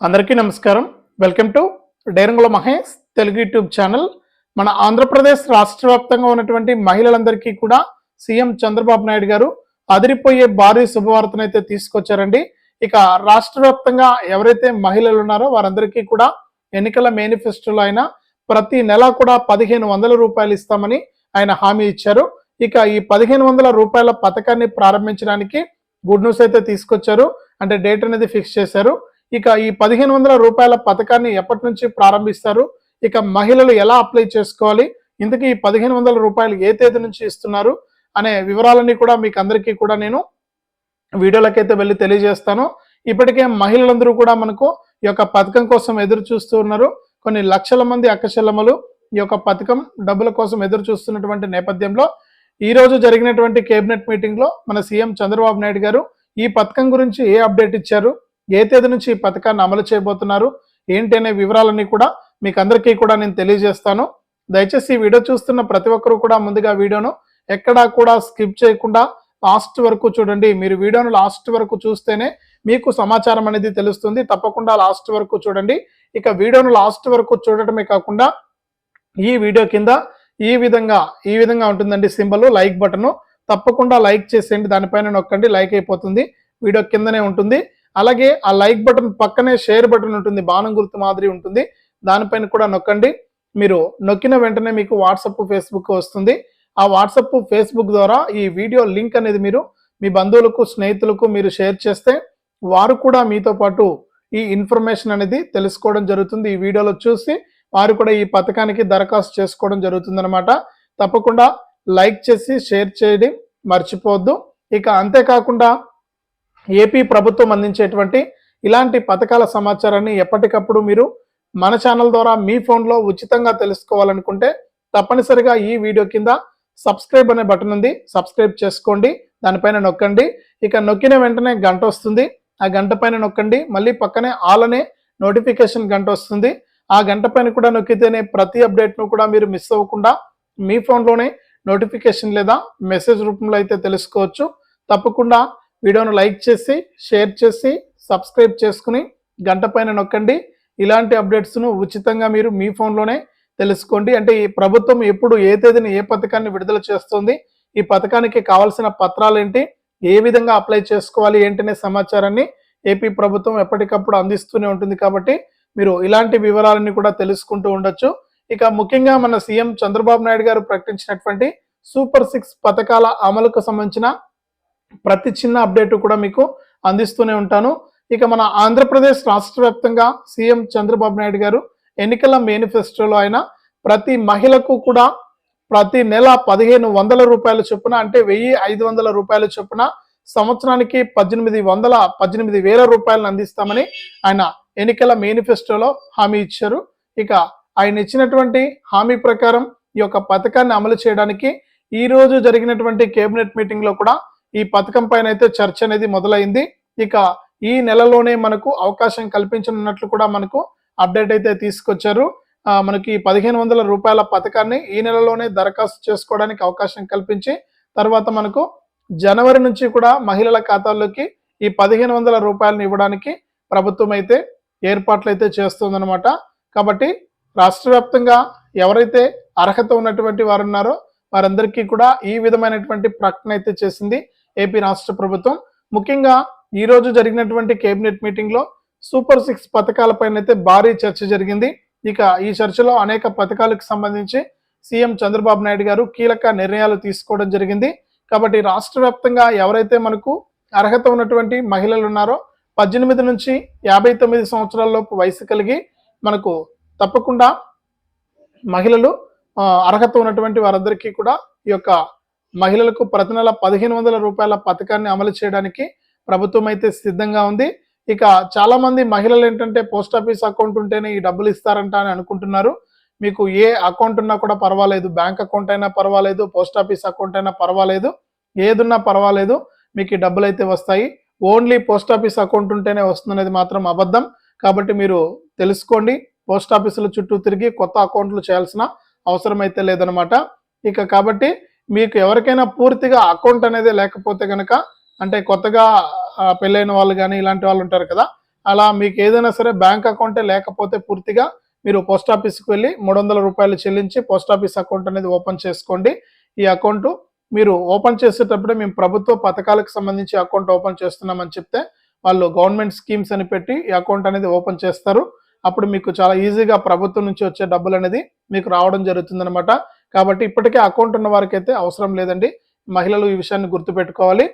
అందరికీ నమస్కారం. Welcome to Derangula Mahesh Telugu YouTube channel. మన ఆంధ్రప్రదేశ్ రాష్ట్ర వ్యాప్తంగా ఉన్నటువంటి మహిళలందరికీ కూడా సీఎం చంద్రబాబు నాయుడు గారు అదిరిపోయే భారీ శుభవార్తనైతే తీసుకొచ్చారండి. ఇక రాష్ట్ర వ్యాప్తంగా ఎవరైతే మహిళలు ఉన్నారో వారందరికీ కూడా ఎన్నికల మేనిఫెస్టోలో ఆయన ప్రతి నెల కూడా పదిహేను వందల రూపాయలు ఇస్తామని ఆయన హామీ ఇచ్చారు. ఇక ఈ పదిహేను వందల రూపాయల పథకాన్ని ప్రారంభించడానికి గుడ్ న్యూస్ అయితే తీసుకొచ్చారు. అంటే డేట్ అనేది ఫిక్స్ చేశారు. ఇక ఈ పదిహేను వందల రూపాయల పథకాన్ని ఎప్పటి నుంచి ప్రారంభిస్తారు? ఇక మహిళలు ఎలా అప్లై చేసుకోవాలి? ఇంతకీ ఈ పదిహేను వందల రూపాయలు ఏ తేదీ నుంచి ఇస్తున్నారు? అనే వివరాలన్నీ కూడా మీకు అందరికీ కూడా నేను వీడియోలకైతే వెళ్ళి తెలియజేస్తాను. ఇప్పటికే మహిళలందరూ కూడా మనకు ఈ యొక్క పథకం కోసం ఎదురు చూస్తూ ఉన్నారు. కొన్ని లక్షల మంది అక్కచెల్లమ్మలు ఈ యొక్క పథకం డబ్బుల కోసం ఎదురు చూస్తున్నటువంటి నేపథ్యంలో ఈ రోజు జరిగినటువంటి కేబినెట్ మీటింగ్లో మన సీఎం చంద్రబాబు నాయుడు గారు ఈ పథకం గురించి ఏ అప్డేట్ ఇచ్చారు? ఏ తేదీ నుంచి ఈ పథకాన్ని అమలు చేయబోతున్నారు ఏంటి అనే వివరాలన్నీ కూడా మీకు అందరికీ కూడా నేను తెలియజేస్తాను. దయచేసి ఈ వీడియో చూస్తున్న ప్రతి ఒక్కరు కూడా ముందుగా వీడియోను ఎక్కడా కూడా స్కిప్ చేయకుండా లాస్ట్ వరకు చూడండి. మీరు వీడియోను లాస్ట్ వరకు చూస్తేనే మీకు సమాచారం అనేది తెలుస్తుంది. తప్పకుండా లాస్ట్ వరకు చూడండి. ఇక వీడియోను లాస్ట్ వరకు చూడటమే కాకుండా ఈ వీడియో కింద ఈ విధంగా ఈ విధంగా ఉంటుందండి సింబల్ లైక్ బటను. తప్పకుండా లైక్ చేసేయండి. దానిపైన నొక్కండి. లైక్ అయిపోతుంది. వీడియో కిందనే ఉంటుంది. అలాగే ఆ లైక్ బటన్ పక్కనే షేర్ బటన్ ఉంటుంది బాణం గుర్తు మాదిరి ఉంటుంది. దానిపైన కూడా నొక్కండి. మీరు నొక్కిన వెంటనే మీకు వాట్సప్ ఫేస్బుక్ వస్తుంది. ఆ వాట్సప్ ఫేస్బుక్ ద్వారా ఈ వీడియో లింక్ అనేది మీరు మీ బంధువులకు స్నేహితులకు మీరు షేర్ చేస్తే వారు కూడా మీతో పాటు ఈ ఇన్ఫర్మేషన్ అనేది తెలుసుకోవడం జరుగుతుంది. ఈ వీడియోలో చూసి వారు కూడా ఈ పథకానికి దరఖాస్తు చేసుకోవడం జరుగుతుందనమాట తప్పకుండా లైక్ చేసి షేర్ చేయడం మర్చిపోవద్దు. ఇక అంతేకాకుండా ఏపీ ప్రభుత్వం అందించేటువంటి ఇలాంటి పథకాల సమాచారాన్ని ఎప్పటికప్పుడు మీరు మన ఛానల్ ద్వారా మీ ఫోన్లో ఉచితంగా తెలుసుకోవాలనుకుంటే తప్పనిసరిగా ఈ వీడియో కింద సబ్స్క్రైబ్ అనే బటన్ ఉంది. సబ్స్క్రైబ్ చేసుకోండి. దానిపైన నొక్కండి. ఇక నొక్కిన వెంటనే గంట వస్తుంది. ఆ గంట పైన నొక్కండి. మళ్ళీ పక్కనే ఆల్ అనే నోటిఫికేషన్ గంట వస్తుంది. ఆ గంట పైన కూడా నొక్కితేనే ప్రతి అప్డేట్ను కూడా మీరు మిస్ అవ్వకుండా మీ ఫోన్లోనే నోటిఫికేషన్ లేదా మెసేజ్ రూపంలో అయితే తెలుసుకోవచ్చు. తప్పకుండా వీడియోను లైక్ చేసి షేర్ చేసి సబ్స్క్రైబ్ చేసుకుని గంట పైన నొక్కండి. ఇలాంటి అప్డేట్స్ను ఉచితంగా మీరు మీ ఫోన్లోనే తెలుసుకోండి. అంటే ఈ ప్రభుత్వం ఎప్పుడు ఏ తేదీని ఏ పథకాన్ని విడుదల చేస్తుంది ఈ పథకానికి కావాల్సిన పత్రాలు ఏంటి ఏ విధంగా అప్లై చేసుకోవాలి ఏంటనే సమాచారాన్ని ఏపీ ప్రభుత్వం ఎప్పటికప్పుడు అందిస్తూనే ఉంటుంది కాబట్టి మీరు ఇలాంటి వివరాలన్నీ కూడా తెలుసుకుంటూ ఉండొచ్చు. ఇక ముఖ్యంగా మన సీఎం చంద్రబాబు నాయుడు గారు ప్రకటించినటువంటి సూపర్ సిక్స్ పథకాల అమలుకు సంబంధించిన ప్రతి చిన్న అప్డేట్ కూడా మీకు అందిస్తూనే ఉంటాను. ఇక మన ఆంధ్రప్రదేశ్ రాష్ట్ర వ్యాప్తంగా సీఎం చంద్రబాబు నాయుడు గారు ఎన్నికల మేనిఫెస్టోలో ఆయన ప్రతి మహిళకు కూడా ప్రతి నెల పదిహేను వందల రూపాయల చొప్పున అంటే వెయ్యి ఐదు వందల రూపాయల చొప్పున సంవత్సరానికి పద్దెనిమిది వందల పద్దెనిమిది వేల రూపాయలను అందిస్తామని ఆయన ఎన్నికల మేనిఫెస్టోలో హామీ ఇచ్చారు. ఇక ఆయన ఇచ్చినటువంటి హామీ ప్రకారం ఈ యొక్క పథకాన్ని అమలు చేయడానికి ఈ రోజు జరిగినటువంటి కేబినెట్ మీటింగ్లో కూడా ఈ పథకం పైన అయితే చర్చ అనేది మొదలైంది. ఇక ఈ నెలలోనే మనకు అవకాశం కల్పించనున్నట్లు కూడా మనకు అప్డేట్ అయితే తీసుకొచ్చారు. మనకి పదిహేను వందల రూపాయల పథకాన్ని ఈ నెలలోనే దరఖాస్తు చేసుకోవడానికి అవకాశం కల్పించి తర్వాత మనకు జనవరి నుంచి కూడా మహిళల ఖాతాల్లోకి ఈ పదిహేను వందల రూపాయలను ఇవ్వడానికి ప్రభుత్వం అయితే ఏర్పాట్లు అయితే చేస్తుందన్నమాట. కాబట్టి రాష్ట్ర వ్యాప్తంగా ఎవరైతే అర్హత ఉన్నటువంటి వారు ఉన్నారో వారందరికీ కూడా ఈ విధమైనటువంటి ప్రకటన అయితే చేసింది. ఏపీ రాష్ట్ర ప్రభుత్వం. ముఖ్యంగా ఈ రోజు జరిగినటువంటి కేబినెట్ మీటింగ్లో సూపర్ సిక్స్ పథకాలపైన అయితే భారీ చర్చ జరిగింది. ఇక ఈ చర్చలో అనేక పథకాలకు సంబంధించి సీఎం చంద్రబాబు నాయుడు గారు కీలక నిర్ణయాలు తీసుకోవడం జరిగింది. కాబట్టి రాష్ట్ర వ్యాప్తంగా ఎవరైతే మనకు అర్హత ఉన్నటువంటి మహిళలు ఉన్నారో పద్దెనిమిది నుంచి యాభై తొమ్మిది సంవత్సరాలలోపు వయసు కలిగి మనకు తప్పకుండా మహిళలు అర్హత ఉన్నటువంటి వారందరికీ కూడా ఈ యొక్క మహిళలకు ప్రతి నెల పదిహేను వందల రూపాయల పథకాన్ని అమలు చేయడానికి ప్రభుత్వం అయితే సిద్ధంగా ఉంది. ఇక చాలా మంది మహిళలు ఏంటంటే పోస్ట్ ఆఫీస్ అకౌంట్ ఉంటేనే ఈ డబ్బులు ఇస్తారంట అని అనుకుంటున్నారు. మీకు ఏ అకౌంట్ ఉన్నా కూడా పర్వాలేదు. బ్యాంక్ అకౌంట్ అయినా పర్వాలేదు. పోస్ట్ ఆఫీస్ అకౌంట్ అయినా పర్వాలేదు. ఏదున్నా పర్వాలేదు. మీకు ఈ డబ్బులు అయితే వస్తాయి. ఓన్లీ పోస్ట్ ఆఫీస్ అకౌంట్ ఉంటేనే వస్తుందనేది మాత్రం అబద్ధం. కాబట్టి మీరు తెలుసుకోండి. పోస్ట్ ఆఫీసుల చుట్టూ తిరిగి కొత్త అకౌంట్లు చేయాల్సిన అవసరం అయితే లేదనమాట ఇక కాబట్టి మీకు ఎవరికైనా పూర్తిగా అకౌంట్ అనేది లేకపోతే కనుక అంటే కొత్తగా పెళ్ళైన వాళ్ళు కానీ ఇలాంటి వాళ్ళు ఉంటారు కదా అలా మీకు ఏదైనా సరే బ్యాంక్ అకౌంటే లేకపోతే పూర్తిగా మీరు పోస్ట్ ఆఫీస్కి వెళ్ళి మూడు వందల రూపాయలు చెల్లించి పోస్ట్ ఆఫీస్ అకౌంట్ అనేది ఓపెన్ చేసుకోండి. ఈ అకౌంట్ మీరు ఓపెన్ చేసేటప్పుడే మేము ప్రభుత్వ పథకాలకు సంబంధించి అకౌంట్ ఓపెన్ చేస్తున్నామని చెప్తే వాళ్ళు గవర్నమెంట్ స్కీమ్స్ అని పెట్టి ఈ అకౌంట్ అనేది ఓపెన్ చేస్తారు. అప్పుడు మీకు చాలా ఈజీగా ప్రభుత్వం నుంచి వచ్చే డబ్బులు అనేది మీకు రావడం జరుగుతుందనమాట కాబట్టి ఇప్పటికే అకౌంట్ ఉన్న వారికి అయితే అవసరం లేదండి. మహిళలు ఈ విషయాన్ని గుర్తుపెట్టుకోవాలి.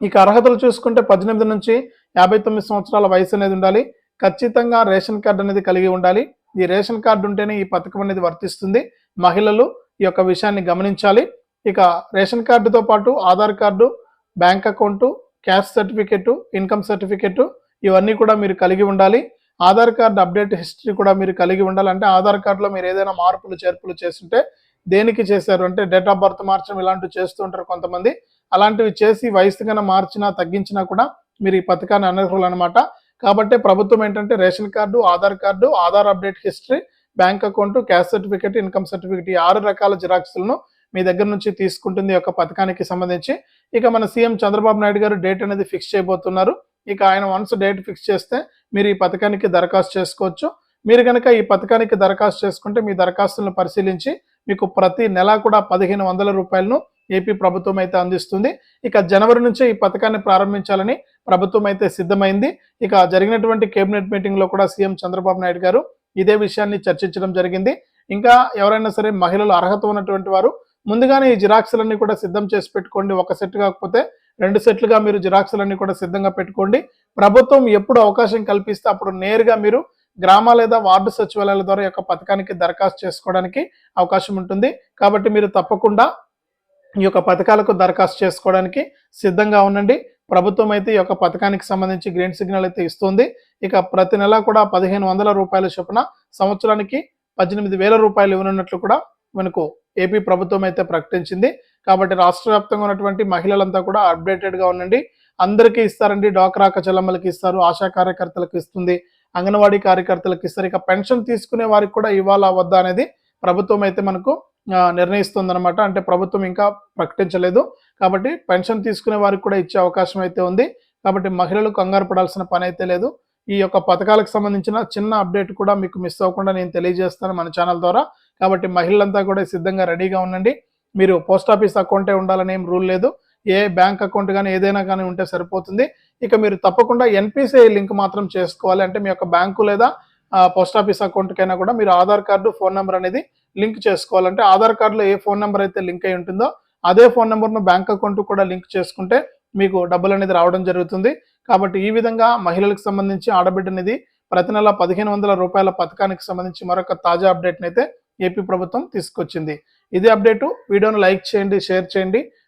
ఇక అర్హతలు చూసుకుంటే పద్దెనిమిది నుంచి యాభై తొమ్మిది సంవత్సరాల వయసు అనేది ఉండాలి. ఖచ్చితంగా రేషన్ కార్డు అనేది కలిగి ఉండాలి. ఈ రేషన్ కార్డు ఉంటేనే ఈ పథకం అనేది వర్తిస్తుంది. మహిళలు ఈ యొక్క విషయాన్ని గమనించాలి. ఇక రేషన్ కార్డుతో పాటు Aadhaar card bank account cash certificate income certificate ఇవన్నీ కూడా మీరు కలిగి ఉండాలి. ఆధార్ కార్డు అప్డేట్ హిస్టరీ కూడా మీరు కలిగి ఉండాలి. అంటే ఆధార్ కార్డులో మీరు ఏదైనా మార్పులు చేర్పులు చేస్తుంటే దేనికి చేశారు అంటే డేట్ ఆఫ్ బర్త్ మార్చడం ఇలాంటివి చేస్తూ ఉంటారు కొంతమంది. అలాంటివి చేసి వయసు కన్నా మార్చినా తగ్గించినా కూడా మీరు ఈ పథకాన్ని అనర్హులు అనమాట కాబట్టి ప్రభుత్వం ఏంటంటే ration card Aadhaar card Aadhaar update history bank account cash certificate income certificate ఈ ఆరు రకాల జిరాక్స్లను మీ దగ్గర నుంచి తీసుకుంటుంది యొక్క పథకానికి సంబంధించి. ఇక మన సీఎం చంద్రబాబు నాయుడు గారు డేట్ అనేది ఫిక్స్ చేయబోతున్నారు. ఇక ఆయన వన్స్ డేట్ ఫిక్స్ చేస్తే మీరు ఈ పథకానికి దరఖాస్తు చేసుకోవచ్చు. మీరు కనుక ఈ పథకానికి దరఖాస్తు చేసుకుంటే మీ దరఖాస్తులను పరిశీలించి మీకు ప్రతి నెల కూడా పదిహేను వందల రూపాయలను ఏపీ ప్రభుత్వం అయితే అందిస్తుంది. ఇక జనవరి నుంచే ఈ పథకాన్ని ప్రారంభించాలని ప్రభుత్వం అయితే సిద్ధమైంది. ఇక జరిగినటువంటి కేబినెట్ మీటింగ్లో కూడా సీఎం చంద్రబాబు నాయుడు గారు ఇదే విషయాన్ని చర్చించడం జరిగింది. ఇంకా ఎవరైనా సరే మహిళలు అర్హత ఉన్నటువంటి వారు ముందుగానే ఈ జిరాక్స్లన్నీ కూడా సిద్ధం చేసి పెట్టుకోండి. ఒక సెట్ కాకపోతే రెండు సెట్లుగా మీరు జిరాక్స్లన్నీ కూడా సిద్ధంగా పెట్టుకోండి. ప్రభుత్వం ఎప్పుడు అవకాశం కల్పిస్తే అప్పుడు నేరుగా మీరు గ్రామ లేదా వార్డు సచివాలయాల ద్వారా యొక్క పథకానికి దరఖాస్తు చేసుకోవడానికి అవకాశం ఉంటుంది. కాబట్టి మీరు తప్పకుండా ఈ యొక్క పథకాలకు దరఖాస్తు చేసుకోవడానికి సిద్ధంగా ఉండండి. ప్రభుత్వం అయితే ఈ యొక్క పథకానికి సంబంధించి గ్రీన్ సిగ్నల్ అయితే ఇస్తుంది. ఇక ప్రతి నెల కూడా పదిహేను వందల రూపాయల చొప్పున సంవత్సరానికి పద్దెనిమిది వేల రూపాయలు ఇవ్వనున్నట్లు కూడా మనకు ఏపీ ప్రభుత్వం అయితే ప్రకటించింది. కాబట్టి రాష్ట్ర వ్యాప్తంగా ఉన్నటువంటి మహిళలంతా కూడా అప్డేటెడ్గా ఉండండి. అందరికీ ఇస్తారండి. డోక్రాక కచలమ్మలకి ఇస్తారు. ఆశా కార్యకర్తలకు ఇస్తుంది. అంగన్వాడీ కార్యకర్తలకు ఇస్తారు ఇక పెన్షన్ తీసుకునే వారికి కూడా ఇవ్వాలా వద్దా అనేది ప్రభుత్వం అయితే మనకు నిర్ణయిస్తుంది అనమాట అంటే ప్రభుత్వం ఇంకా ప్రకటించలేదు. కాబట్టి పెన్షన్ తీసుకునే వారికి కూడా ఇచ్చే అవకాశం అయితే ఉంది. కాబట్టి మహిళలు కంగారు పడాల్సిన పని అయితే లేదు. ఈ యొక్క పథకాలకు సంబంధించిన చిన్న అప్డేట్ కూడా మీకు మిస్ అవ్వకుండా నేను తెలియజేస్తాను మన ఛానల్ ద్వారా. కాబట్టి మహిళలంతా కూడా సిద్ధంగా రెడీగా ఉండండి. మీరు పోస్ట్ ఆఫీస్ అకౌంటే ఉండాలని ఏం రూల్ లేదు. ఏ బ్యాంక్ అకౌంట్ కానీ ఏదైనా కానీ ఉంటే సరిపోతుంది. ఇక మీరు తప్పకుండా ఎన్పిసిఐ లింక్ మాత్రం చేసుకోవాలి. అంటే మీ యొక్క బ్యాంకు లేదా పోస్ట్ ఆఫీస్ అకౌంట్కైనా కూడా మీరు ఆధార్ కార్డు ఫోన్ నెంబర్ అనేది లింక్ చేసుకోవాలంటే ఆధార్ కార్డులో ఏ ఫోన్ నెంబర్ అయితే లింక్ అయి ఉంటుందో అదే ఫోన్ నెంబర్ను బ్యాంక్ అకౌంట్ కూడా లింక్ చేసుకుంటే మీకు డబ్బులు అనేది రావడం జరుగుతుంది. కాబట్టి ఈ విధంగా మహిళలకు సంబంధించి ఆడబిడ్డ అనేది ప్రతి నెల పదిహేను వందల రూపాయల పథకానికి సంబంధించి మరొక తాజా అప్డేట్ని అయితే ఏపీ ప్రభుత్వం తీసుకొచ్చింది. ఇదే అప్డేటు. వీడియోను లైక్ చేయండి షేర్ చేయండి.